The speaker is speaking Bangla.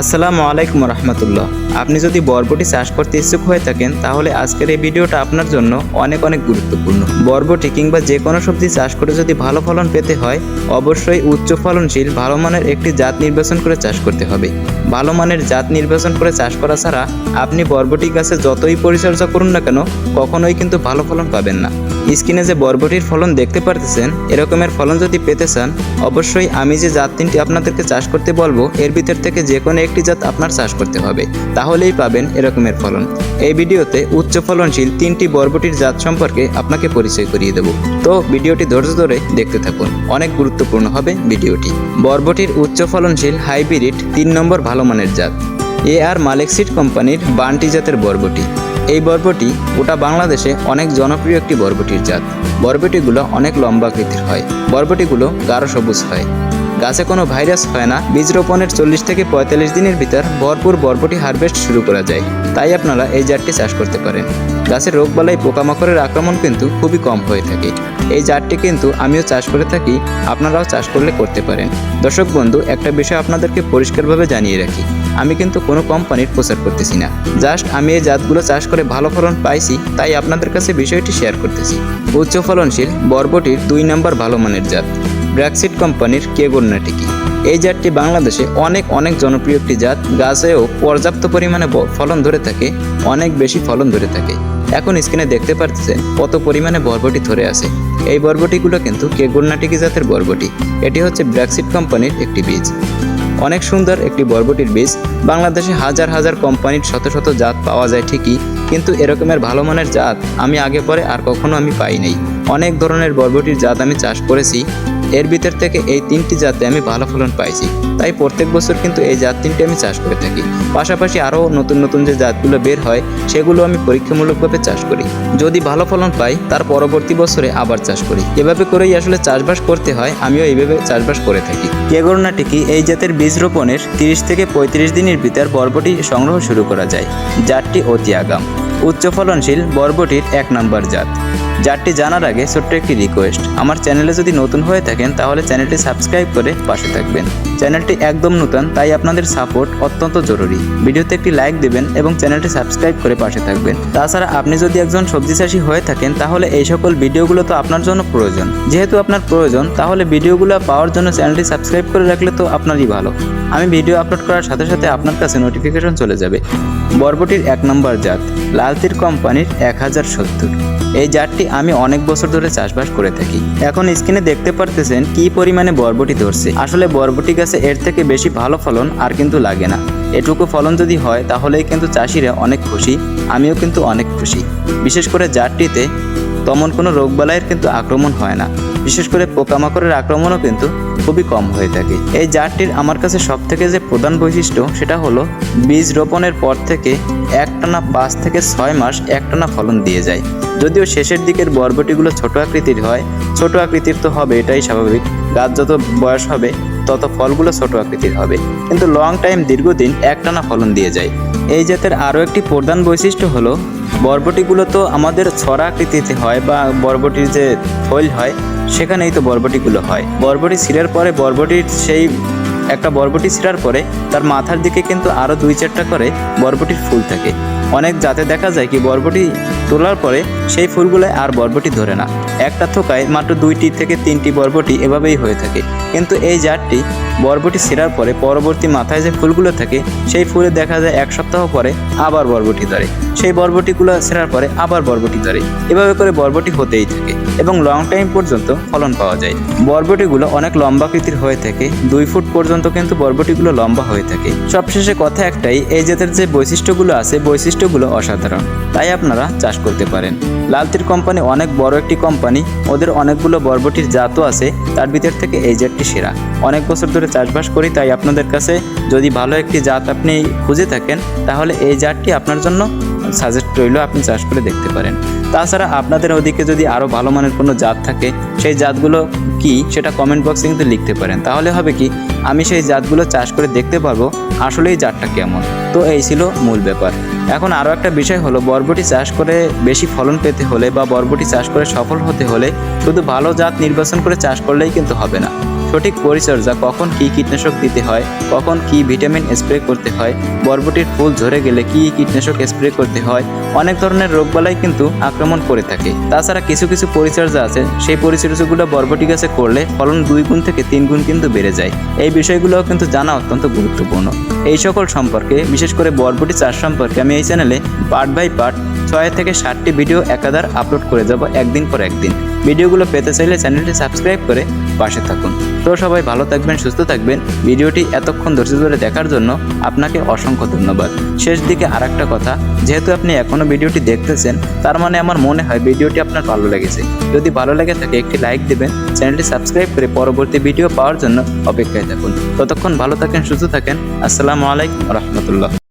আসসালামু আলাইকুম রহমতুল্লাহ। আপনি যদি বরবটি চাষ করতে ইচ্ছুক হয়ে থাকেন, তাহলে আজকের এই ভিডিওটা আপনার জন্য অনেক অনেক গুরুত্বপূর্ণ। বরবটি কিংবা যে কোনো সবজি চাষ করে যদি ভালো ফলন পেতে হয়, অবশ্যই উচ্চ ফলনশীল, ভালো মানের একটি জাত নির্বাচন করে চাষ করতে হবে। ভালো মানের জাত নির্বাচন করে চাষ করা ছাড়া আপনি বরবটি গাছে যতই পরিচর্যা করুন না কেন, কখনোই কিন্তু ভালো ফলন পাবেন না। স্ক্রিনে যে বরবটির ফলন দেখতে পারতেছেন, এরকমের ফলন যদি পেতে চান, অবশ্যই আমি যে জাত তিনটি আপনাদেরকে চাষ করতে বলব, এর ভিতর থেকে যে কোনো একটি জাত আপনার চাষ করতে হবে। তাহলেই পাবেন এরকমের ফলন। এই ভিডিওতে উচ্চ ফলনশীল তিনটি বরবটির জাত সম্পর্কে আপনাকে পরিচয় করিয়ে দেব। তো ভিডিওটি ধৈর্য ধরে দেখতে থাকুন। অনেক গুরুত্বপূর্ণ হবে ভিডিওটি। বরবটির উচ্চ ফলনশীল হাইব্রিড তিন নম্বর ভালো মানের জাত। এ আর মালিক সিড কোম্পানির বান্টি জাতের বরবটি। এই বরবটি গোটা বাংলাদেশে অনেক জনপ্রিয় একটি বরবটির জাত। বরবটিগুলো অনেক লম্বাকৃতির হয়। বরবটিগুলো গাঢ় সবুজ হয়। গাছে কোনো ভাইরাস হয় না। বীজ রোপণের চল্লিশ থেকে পঁয়তাল্লিশ দিনের ভিতর ভরপুর বরবটি হারভেস্ট শুরু করা যায়। তাই আপনারা এই জাতটি চাষ করতে পারেন। গাছের রোগবালাই, পোকামাকড়ের আক্রমণ কিন্তু খুবই কম হয়ে থাকে। এই জাতটি কিন্তু আমিও চাষ করে থাকি, আপনারাও চাষ করলে করতে পারেন। দর্শক বন্ধু, একটা বিষয় আপনাদেরকে পরিষ্কারভাবে জানিয়ে রাখি, আমি কিন্তু কোনো কোম্পানির প্রচার করতেছি না। জাস্ট আমি এই জাতগুলো চাষ করে ভালো ফলন পাইছি, তাই আপনাদের কাছে বিষয়টি শেয়ার করতেছি। উচ্চ ফলনশীল বরবটির দুই নম্বর ভালো মানের জাত, ব্র্যাকসিড কোম্পানির কেগোর্নাটিকি। এই জাতটি বাংলাদেশে অনেক অনেক জনপ্রিয় একটি জাত, গাছেও পর্যাপ্ত পরিমাণে ফলন ধরে থাকে, অনেক বেশি ফলন ধরে থাকে। এখন স্ক্রিনে দেখতে পাচ্ছেন কত পরিমাণে বরবটি ধরে আছে। এই বরবটিগুলো কিন্তু কেগোর্নাটিকি জাতের বরবটি। এটি হচ্ছে ব্র্যাকসিড কোম্পানির একটি বীজ। অনেক সুন্দর একটি বরবটির বীজ। বাংলাদেশে হাজার হাজার কোম্পানির শত শত জাত পাওয়া যায় ঠিকই, কিন্তু এরকমের ভালো মানের জাত আমি আগে পরে আর কখনো আমি পাই নাই। অনেক ধরনের বরবটির জাত আমি চাষ করেছি। এর ভিতর থেকে এই তিনটি জাতে আমি ভালো ফলন পাইছি। তাই প্রত্যেক বছর কিন্তু এই জাত তিনটি আমি চাষ করে থাকি। পাশাপাশি আরও নতুন নতুন যে জাতগুলো বের হয়, সেগুলো আমি পরীক্ষামূলকভাবে চাষ করি। যদি ভালো ফলন পাই, তার পরবর্তী বছরে আবার চাষ করি। এভাবে করেই আসলে চাষবাস করতে হয়, আমিও এইভাবে চাষবাস করে থাকি। কেগরনাটিকি এই জাতের বীজ রোপণের তিরিশ থেকে পঁয়ত্রিশ দিনের ভিতর পর্বটি সংগ্রহ শুরু করা যায়। জাতটি অতি আগাম। উচ্চ ফলনশীল বরবটির এক নম্বর জাত। জাতটি জানার আগে ছোট্ট একটি রিকোয়েস্ট আমার চ্যানেলে যদি নতুন হয়ে থাকেন, তাহলে চ্যানেলটি সাবস্ক্রাইব করে পাশে থাকবেন। চ্যানেলটি একদম নতুন, তাই আপনাদের সাপোর্ট অত্যন্ত জরুরি। ভিডিওতে একটি লাইক দেবেন এবং চ্যানেলটি সাবস্ক্রাইব করে পাশে থাকবেন। তাছাড়া আপনি যদি একজন সবজি চাষি হয়ে থাকেন, তাহলে এই সকল ভিডিওগুলো তো আপনার জন্য প্রয়োজন। যেহেতু আপনার প্রয়োজন, তাহলে ভিডিওগুলো পাওয়ার জন্য চ্যানেলটি সাবস্ক্রাইব করে রাখলে তো আপনারই ভালো। আমি ভিডিও আপলোড করার সাথে সাথে আপনার কাছে নোটিফিকেশন চলে যাবে। বরবটির এক নম্বর জাত লালতির কোম্পানির এক হাজার সত্তর। এই জাতটি আমি অনেক বছর ধরে চাষবাস করে থাকি। এখন স্ক্রিনে দেখতে পারতেছেন কি পরিমাণে বরবটি ধরছে। আসলে বরবটি গাছে এর থেকে বেশি ভালো ফলন আর কিন্তু লাগে না। এটুকু ফলন যদি হয়, তাহলেই কিন্তু চাষিরা অনেক খুশি, আমিও কিন্তু অনেক খুশি। বিশেষ করে জাতটিতে তেমন কোনো রোগবালাইয়ের কিন্তু আক্রমণ হয় না। বিশেষ করে পোকামাকড়ের আক্রমণও কিন্তু খুবই কম হয়ে থাকে। এই জাতটির আমার কাছে সব থেকে যে প্রধান বৈশিষ্ট্য সেটা হলো, বীজ রোপণের পর থেকে একটানা পাঁচ থেকে ছয় মাস একটানা ফলন দিয়ে যায়। যদিও শেষের দিকের বরবটিগুলো ছোট আকৃতির হয়, ছোট আকৃতির তো হবে, এটাই স্বাভাবিক। গাছ যত বয়স হবে, তত ফলগুলো ছোট আকৃতির হবে। কিন্তু লং টাইম দীর্ঘদিন একটানা ফলন দিয়ে যায়। এই জাতের আরও একটি প্রধান বৈশিষ্ট্য হলো বরবটিগুলো তো আমাদের ছড়া আকৃতিতে হয় বা বরবটির যে ফল হয়, সেখানেই তো বরবটিগুলো হয়। বরবটি ছিঁড়ার পরে, বরবটির সেই একটা বরবটি ছিঁড়ার পরে, তার মাথার দিকে কিন্তু আরও দুই চারটা করে বরবটির ফুল থাকে। অনেক জাতে দেখা যায় কি, বরবটি তোলার পরে সেই ফুলগুলোয় আর বরবটি ধরে না। একটা থোকায় মাত্র দুইটি থেকে তিনটি বরবটি এভাবেই হয়ে থাকে। কিন্তু এই জাতটি বরবটি ছেঁড়ার পরে পরবর্তী মাথায় যে ফুলগুলো থাকে, সেই ফুলে দেখা যায় এক সপ্তাহ পরে আবার বরবটি ধরে। সেই বরবটিগুলো ছেঁড়ার পরে আবার বরবটি ধরে। এভাবে করে বরবটি হতেই থাকে এবং লং টাইম পর্যন্ত ফলন পাওয়া যায়। বরবটিগুলো অনেক লম্বাকৃতির হয়ে থাকে, দুই ফুট পর্যন্ত কিন্তু বরবটিগুলো লম্বা হয়ে থাকে। সবশেষে কথা একটাই, এই জাতের যে বৈশিষ্ট্যগুলো আছে, বৈশিষ্ট্যগুলো অসাধারণ। তাই আপনারা চাষ করতে পারেন। লালতির কোম্পানি অনেক বড় একটি কোম্পানি, ওদের অনেকগুলো বরবটির জাতও আছে, তার ভিতর থেকে এই জাতটি সেরা। অনেক বছর ধরে চাষবাস করি, তাই আপনাদের কাছে যদি ভালো একটি জাত আপনি খুঁজে থাকেন, তাহলে এই জাতটি আপনার জন্য সাজেস্ট রইল আপনি চাষ করে দেখতে পারেন। তাছাড়া আপনাদের ওদিকে যদি আরও ভালো মানের কোনো জাত থাকে, সেই জাতগুলো কি সেটা কমেন্ট বক্সে কিন্তু লিখতে পারেন। তাহলে হবে কি, আমি সেই জাতগুলো চাষ করে দেখতে পারব আসলেই জাতটা কেমন। তো এই ছিল মূল ব্যাপার। এখন আরও একটা বিষয় হলো, বরবটি চাষ করে বেশি ফলন পেতে হলে বা বরবটি চাষ করে সফল হতে হলে শুধু ভালো জাত নির্বাচন করে চাষ করলেই কিন্তু হবে না। সঠিক পরিচর্যা, কখন কি কীটনাশক দিতে হয়, কখন কি ভিটামিন স্প্রে করতে হয়, বরবটির ফুল ঝরে গেলে কি কীটনাশক স্প্রে করতে হয় অনেক ধরনের রোগবালাই কিন্তু আক্রমণ করে থাকে। তাছাড়া কিছু কিছু পরিচর্যা আছে। সেই পরিচর্যাগুলো বরবটি গাছে করলে ফলন দুই গুণ থেকে তিন গুণ কিন্তু বেড়ে যায়। এই বিষয়গুলোও কিন্তু জানা অত্যন্ত গুরুত্বপূর্ণ। এই সকল সম্পর্কে, বিশেষ করে বরবটি চাষ সম্পর্কে আমি এই চ্যানেলে পার্ট বাই পার্ট ছয় থেকে ষাটটি ভিডিও একাধার আপলোড করে যাব একদিন পর একদিন। ভিডিওগুলো পেতে চাইলে চ্যানেলটি সাবস্ক্রাইব করে পাশে থাকুন। তো সবাই ভালো থাকবেন, সুস্থ থাকবেন। ভিডিওটি এতক্ষণ ধৈর্য ধরে দেখার জন্য আপনাকে অসংখ্য ধন্যবাদ। শেষ দিকে আর কথা, যেহেতু আপনি এখনও ভিডিওটি দেখতেছেন, তার মানে আমার মনে হয় ভিডিওটি আপনার ভালো লেগেছে। যদি ভালো লেগে থাকে, একটি লাইক দেবেন, চ্যানেলটি সাবস্ক্রাইব করে পরবর্তী ভিডিও পাওয়ার জন্য অপেক্ষায় থাকুন। ততক্ষণ ভালো থাকেন, সুস্থ থাকেন। আসসালামু আলাইকুম রহমতুল্লাহ।